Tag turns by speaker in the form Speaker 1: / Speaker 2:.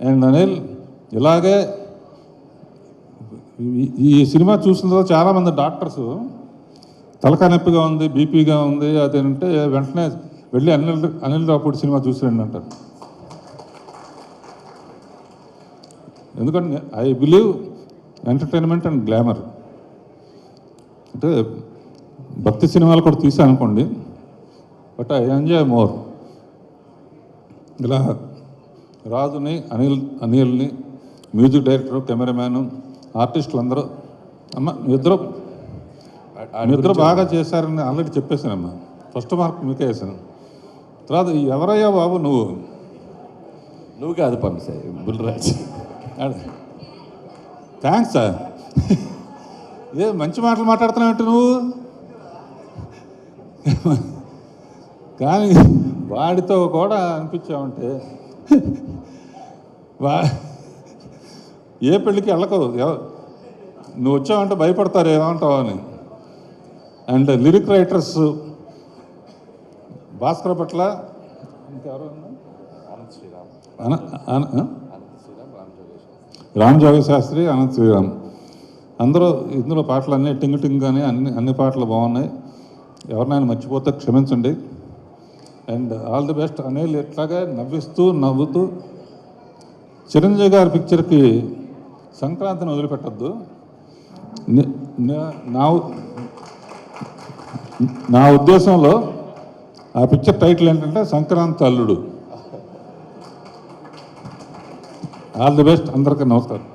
Speaker 1: And Anil ఇలాగే ఈ- ఈ సినిమా చూసిన తర్వాత చాలామంది డాక్టర్స్ తలకా నొప్పిగా ఉంది బీపీగా ఉంది అదేంటే వెంటనే వెళ్ళి అనిల్ అనిల్ రాపూడి సినిమా చూసిరండి అంటారు. ఎందుకంటే I believe entertainment and glamour. అంటే భక్తి సినిమాలు కూడా తీసాను అనుకోండి బట్ ఐ ఎంజాయ్ మోర్. ఇలా రాజుని అనిల్ అనిల్ని మ్యూజిక్ డైరెక్టర్ కెమెరామ్యాన్ ఆర్టిస్టులు అందరూ అమ్మ మీ ఇద్దరు బాగా చేశారని ఆల్రెడీ చెప్పేశానమ్మా. ఫస్ట్ మార్క్ మీకే వేసాను తర్వాత ఎవరయ్యా బాబు నువ్వు?
Speaker 2: నువ్వు కాదు పంపిసాయి బుల్రాజ్.
Speaker 1: Thanks sir. ఏ మంచి మాటలు మాట్లాడుతున్నావు నువ్వు? కానీ వాడితో కూడా అనిపించావంటే వా. ఏ పెళ్ళికి వెళ్ళకు ఎవ- నువ్వు వచ్చావంటే భయపడతారు ఏమంటావు అని. అండ్ లిరిక్ రైటర్స్ భాస్కర్ పట్ల ఇంకెవరు? రామ్ జోగి శాస్త్రి. అనంత్ శ్రీరామ్. అందరూ ఇందులో పాటలు అన్నీ టింగ్ టింగ్ అని అన్ని అన్ని పాటలు బాగున్నాయి. ఎవరినైనా మర్చిపోతే క్షమించండి. And all the best. Anil ఎట్లాగా నవ్విస్తూ నవ్వుతూ చిరంజీవి గారి పిక్చర్కి సంక్రాంతిని వదిలిపెట్టద్దు. నా నా ఉద్దేశంలో ఆ పిక్చర్ టైటిల్ ఏంటంటే Sankranthi Alludu. All the best. అందరికీ నమస్కారం.